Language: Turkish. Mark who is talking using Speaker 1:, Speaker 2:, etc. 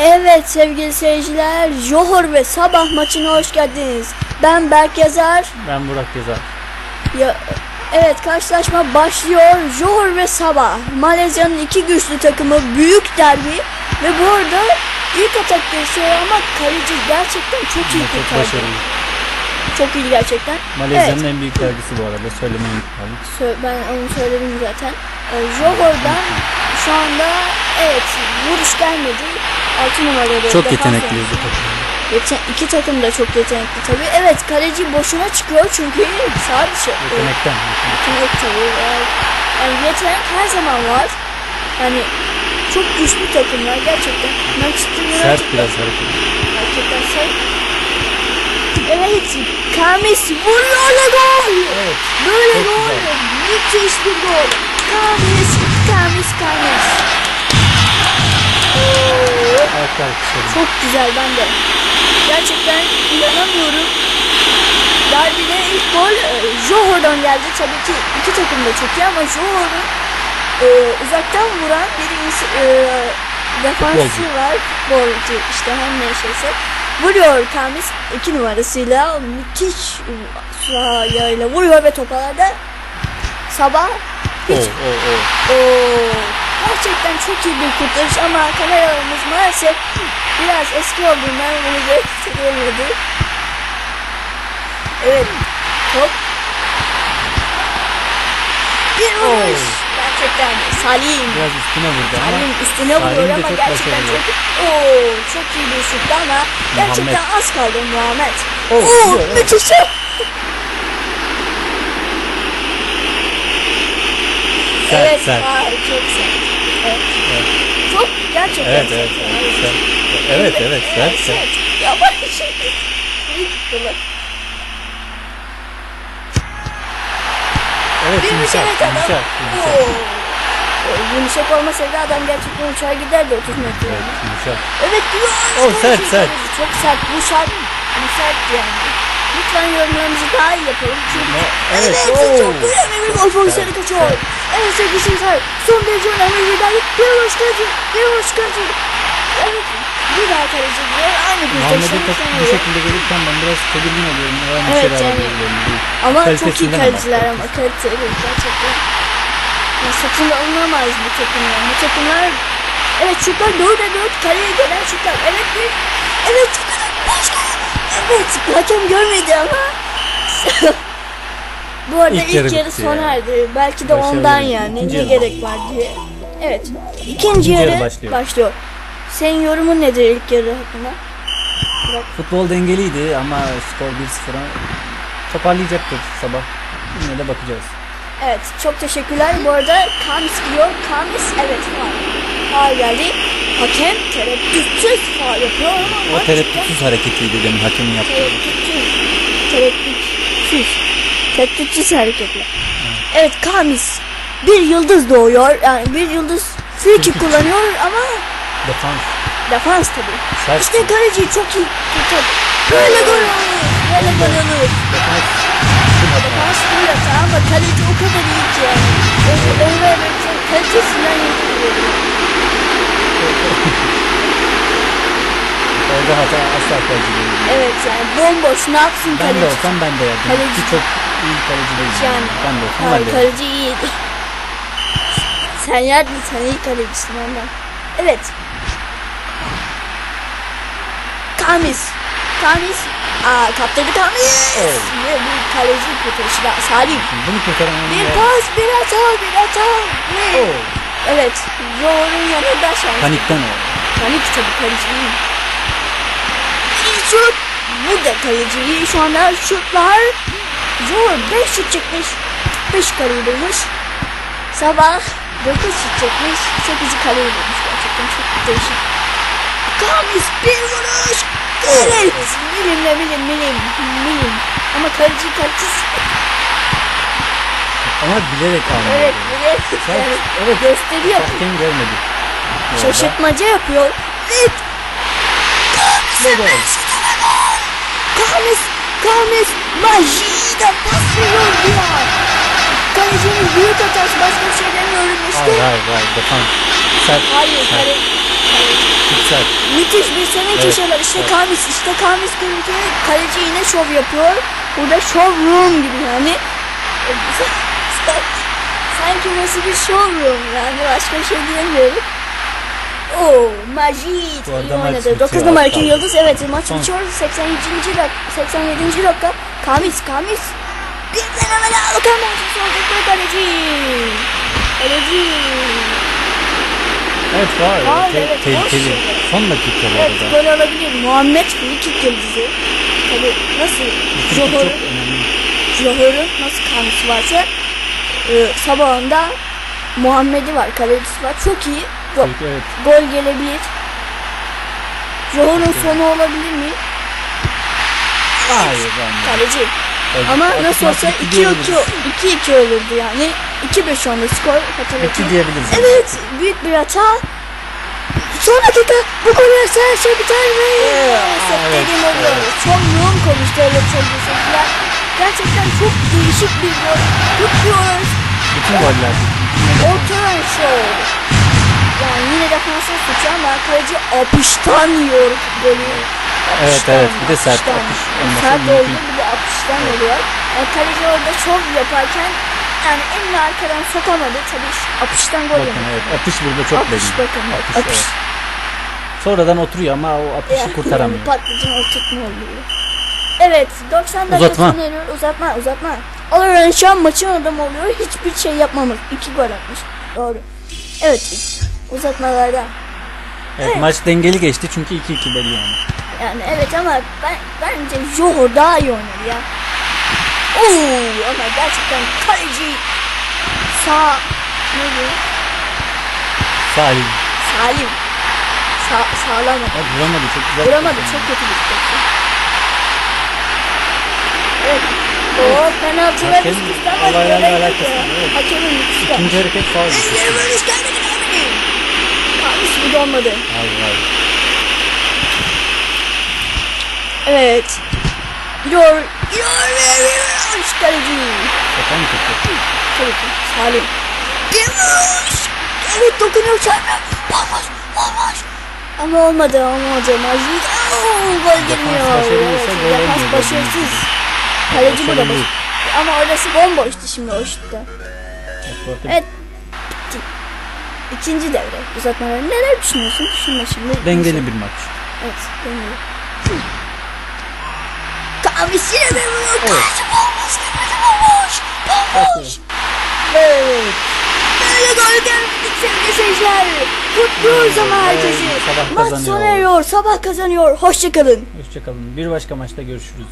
Speaker 1: Evet sevgili seyirciler, Johor ve Sabah maçına hoş geldiniz. Ben Berk Yazar.
Speaker 2: Ben Burak Gezer.
Speaker 1: Ya, evet karşılaşma başlıyor. Johor ve Sabah. Malezya'nın iki güçlü takımı büyük derbi ve bu arada ilk atak geçiyor ama kaleci gerçekten çok iyi
Speaker 2: Çok
Speaker 1: kurtardı.
Speaker 2: başarılı.
Speaker 1: Çok iyi gerçekten.
Speaker 2: Malezya'nın en büyük derbisi bu arada. Söylemeyi unutmayalım.
Speaker 1: Sö- ben onu söyledim zaten. Ee, Johor'dan şu anda evet vuruş gelmedi. 6 numarada.
Speaker 2: Çok
Speaker 1: defans
Speaker 2: yetenekli
Speaker 1: oyuncusu.
Speaker 2: bu takım.
Speaker 1: Yete- iki takım da çok yetenekli tabi. Evet kaleci boşuna çıkıyor çünkü sağ dışı.
Speaker 2: Yetenekten.
Speaker 1: Yetenek tabi. Yani, yetenek her zaman var. Yani çok güçlü takımlar gerçekten. Manchester United
Speaker 2: Sert biraz hareket.
Speaker 1: Gerçekten sert. Evet Kamis vuruyor gol.
Speaker 2: Evet.
Speaker 1: Böyle gol. Müthiş bir gol. Kamis,
Speaker 2: Ayakta alkışladım.
Speaker 1: Çok güzel ben de. Gerçekten inanamıyorum. Derbide ilk gol e, Johor'dan geldi. Tabii ki iki takım da çok iyi ama Johor'un e, uzaktan vuran bir e, defansı var. Futbolcu işte her neyse. Vuruyor Kamis iki numarasıyla müthiş sahayla vuruyor ve topalarda sabah
Speaker 2: Oo, oo, oo.
Speaker 1: Oo, gerçekten çok iyi bir kurtarış ama kameralarımız maalesef biraz eski olduğundan bunu gösteremedi. Evet, top. Bir vuruş. Gerçekten Salim.
Speaker 2: Biraz üstüne vurdu ama
Speaker 1: Salim üstüne vuruyor ama
Speaker 2: çok
Speaker 1: gerçekten çok Oo, çok iyi bir şuttu ama gerçekten az kaldı Muhammed.
Speaker 2: Oo,
Speaker 1: Oo, müthiş.
Speaker 2: Sert,
Speaker 1: evet,
Speaker 2: sert.
Speaker 1: Var, çok sert. Evet.
Speaker 2: Evet.
Speaker 1: Çok gerçekten
Speaker 2: Evet,
Speaker 1: sert.
Speaker 2: evet, evet. Sert. Evet, evet, sert, sert.
Speaker 1: Yavaş bir şey. İyi tuttular.
Speaker 2: Evet,
Speaker 1: Bir
Speaker 2: yumuşak,
Speaker 1: yumuşak
Speaker 2: yumuşak, yumuşak.
Speaker 1: Olmasaydı adam gerçekten uçağa giderdi 30 metre.
Speaker 2: Evet, yumuşak.
Speaker 1: Evet diyor.
Speaker 2: O sert, sert.
Speaker 1: Çok sert. Bu şart. Bu sert yani. Lütfen yorumlarımızı daha iyi yapalım. Çünkü? Evet,
Speaker 2: Evet,
Speaker 1: evet çok önemli bir pozisyonu
Speaker 2: Sert,
Speaker 1: kaçıyor.
Speaker 2: Sert.
Speaker 1: Evet sevgili seyirciler. Son derece önemli bir derbi. Bir baş kaleci. Bir. Evet. Bir daha kaleci diyor. Aynı bir pozisyonu
Speaker 2: top bu şekilde gelirken ben biraz tedirgin oluyorum. Neden
Speaker 1: Evet,
Speaker 2: içeri
Speaker 1: yani. Ama çok iyi kaleciler
Speaker 2: ama.
Speaker 1: kaliteli gerçekten. Ya satın alınamaz bu takımlar. Bu takımlar Evet şutlar 4'e 4 kaleye gelen şutlar. Evet bir Evet başka. Evet hakem görmedi ama Bu arada
Speaker 2: İlk
Speaker 1: ilk,
Speaker 2: yarı
Speaker 1: yarı sona erdi. Belki de
Speaker 2: Başarılı
Speaker 1: ondan yani
Speaker 2: İkinci
Speaker 1: ne
Speaker 2: yarı.
Speaker 1: gerek var diye. Evet. İkinci,
Speaker 2: İkinci
Speaker 1: yarı,
Speaker 2: yarı
Speaker 1: başlıyor.
Speaker 2: başlıyor.
Speaker 1: Senin yorumun nedir ilk yarı hakkında?
Speaker 2: Futbol dengeliydi ama skor 1-0'a toparlayacaktır sabah. Yine de bakacağız.
Speaker 1: Evet çok teşekkürler. Bu arada Kamis gidiyor. Kamis evet faul. Faul geldi. Hakem tereddütsüz faul yapıyor ama
Speaker 2: O tereddütsüz hareketiydi demin hakemin yaptığı.
Speaker 1: Tereddütsüz. Tereddütsüz. Tereddütsüz hareketler. Evet Kamis bir yıldız doğuyor. Yani bir yıldız free kick kullanıyor ama
Speaker 2: Defans.
Speaker 1: defans tabii.
Speaker 2: Sert.
Speaker 1: İşte kaleci çok iyi kurtardı. Böyle gol olur. Böyle gol olur.
Speaker 2: Defans.
Speaker 1: Defans böyle ama kaleci o kadar iyi ki yani. Öyle öyle kalitesinden yetmiyor.
Speaker 2: Orada hata asla kaleci değil.
Speaker 1: Evet yani bomboş ne yapsın
Speaker 2: Ben
Speaker 1: kaleci?
Speaker 2: de olsam ben de yerdim.
Speaker 1: Kaleci.
Speaker 2: Ki çok iyi kaleci değil.
Speaker 1: Yani.
Speaker 2: Ben de olsam ben de yerdim.
Speaker 1: kaleci iyiydi. sen yerdin sen iyi kalecisin ondan. Evet. Kamis. Kamis. Aa kaptırdı Kamis.
Speaker 2: Evet.
Speaker 1: Ve bu kaleci kurtarışı da Salim.
Speaker 2: Bunu kurtaranın
Speaker 1: Bir pas bir hata bir hata. Ve
Speaker 2: Oo.
Speaker 1: evet. Zor'un yanında şans.
Speaker 2: Panikten o.
Speaker 1: Panik tabii kaleci iyi. Şut. Burada kaleci iyi. Şu anda şutlar. Zor 5 şut çekmiş. 5 kaleyi bulmuş. Sabah 9 şut çekmiş. 8'i kaleyi bulmuş. Gerçekten çok değişik. Kamis bir vuruş. Evet. Milimle milim milim milim. Ama kaleci kalitesi.
Speaker 2: Ama bilerek almıyor.
Speaker 1: Evet. Evet.
Speaker 2: Sen-
Speaker 1: evet.
Speaker 2: evet.
Speaker 1: Gösteri yapıyor.
Speaker 2: Hakem görmedi. Bu arada.
Speaker 1: Şaşırtmaca yapıyor. Evet.
Speaker 2: Ne gol?
Speaker 1: Kamis, Kamis, Majida basıyor ya. Kalecinin büyük hatası başka bir şey demiyorum işte.
Speaker 2: Hayır hayır hayır defans. Sert.
Speaker 1: Hayır,
Speaker 2: sert.
Speaker 1: kale,
Speaker 2: Güzel.
Speaker 1: Müthiş bir sene
Speaker 2: Evet,
Speaker 1: köşeler. İşte
Speaker 2: evet.
Speaker 1: Kamis, işte Kamis görüntü. Kaleci yine şov yapıyor. Burada showroom gibi yani. Sanki burası bir showroom yani başka bir şey diyemiyorum. Oo, Majid
Speaker 2: Bu arada
Speaker 1: iyi oynadı.
Speaker 2: bitiyor,
Speaker 1: 9 numaraki yıldız evet maç
Speaker 2: Son.
Speaker 1: bitiyor. 87. dakika 87. dakika. Kamis, Kamis. Bir deneme daha bakar mısın? Soldaki kaleci. Kaleci.
Speaker 2: Evet var.
Speaker 1: Var,
Speaker 2: Te-
Speaker 1: evet,
Speaker 2: tehlikeli. Son dakika bu
Speaker 1: Evet
Speaker 2: arada.
Speaker 1: gol alabilir. Muhammed kick yıldızı. Tabi nasıl
Speaker 2: önemli.
Speaker 1: Johor'un nasıl kanısı varsa e, sabahında Muhammed'i var, kalecisi var. Çok iyi. Go-
Speaker 2: evet.
Speaker 1: gol gelebilir. Johor'un sonu olabilir mi?
Speaker 2: Hayır.
Speaker 1: Kaleci.
Speaker 2: Evet,
Speaker 1: Ama nasıl olsa
Speaker 2: bitti
Speaker 1: 2-2
Speaker 2: diyebiliriz.
Speaker 1: 2-2 olurdu yani. 2-1 şu anda skor
Speaker 2: Bitti
Speaker 1: hatırlatayım.
Speaker 2: diyebiliriz.
Speaker 1: Evet, büyük bir hata. Son dakika bu golü her şey biter mi? Maalesef
Speaker 2: evet,
Speaker 1: dediğim oldu.
Speaker 2: evet.
Speaker 1: Çok yoğun konuştu öyle seyirciler. Gerçekten çok değişik bir gol. Kutluyoruz.
Speaker 2: Bütün goller.
Speaker 1: Ortadan şov. Yani yine defansın suçu ama kaleci apıştan yiyor golü.
Speaker 2: Evet, evet. Bir de sert
Speaker 1: apıştan.
Speaker 2: apış olması
Speaker 1: Sert oldu bir de apıştan oluyor. Yani kaleci orada şov yaparken yani elini arkadan sokamadı. Tabii apıştan gol
Speaker 2: Bakın
Speaker 1: yemiş.
Speaker 2: evet. Apış burada çok
Speaker 1: Apış
Speaker 2: belli.
Speaker 1: bakın.
Speaker 2: Apış,
Speaker 1: Apış.
Speaker 2: evet. Sonradan oturuyor ama o apışı
Speaker 1: Yani
Speaker 2: kurtaramıyor.
Speaker 1: Patlıcan oturtma oluyor. Evet 90 dakika
Speaker 2: Uzatma.
Speaker 1: sona eriyor. Uzatma uzatma. Olarak şu an maçın adamı oluyor. Hiçbir şey yapmamış. İki gol atmış. Doğru. Evet uzatmalarda.
Speaker 2: Evet, maç dengeli geçti çünkü 2-2 belli yani.
Speaker 1: Yani evet ama ben bence Johor daha iyi oynadı ya. Oo ama gerçekten kaleci sağ ne diyor?
Speaker 2: Salim.
Speaker 1: Salim. Sa sağlam.
Speaker 2: Bak vuramadı çok güzel.
Speaker 1: Vuramadı çok kötü bir toptu. Evet. O penaltılar üst üste ama ya.
Speaker 2: evet.
Speaker 1: Hakemin üst üste.
Speaker 2: İkinci hareket faul.
Speaker 1: Elleri böyle
Speaker 2: Hayır hayır.
Speaker 1: Evet. Gidiyor. Gidiyor. Şu kaleci.
Speaker 2: Şaka mı kötü?
Speaker 1: Tabii ki. Salim. Gidiyor. Evet dokunuyor çarpı. Olmaz. Olmaz. Ama olmadı. Olmadı. Majid. Gol girmiyor. Evet, Defans başarısız. Kaleci bu da
Speaker 2: Başarılı.
Speaker 1: baş. Ama orası bomboştu şimdi o şutta. Evet. İkinci devre. Uzatmaları neler düşünüyorsun? Şunla şimdi.
Speaker 2: Dengeli bir maç.
Speaker 1: Evet. Dengeli. Kamis yine bir vurur.
Speaker 2: Evet.
Speaker 1: Tepede bomboş. Bomboş.
Speaker 2: Evet.
Speaker 1: Böyle gol gelmedik sevgili seyirciler. Kutluyoruz ama
Speaker 2: Evet,
Speaker 1: herkesi.
Speaker 2: sabah
Speaker 1: Maç
Speaker 2: kazanıyor.
Speaker 1: sona eriyor. Sabah kazanıyor. Hoşçakalın.
Speaker 2: Hoşçakalın. Bir başka maçta görüşürüz.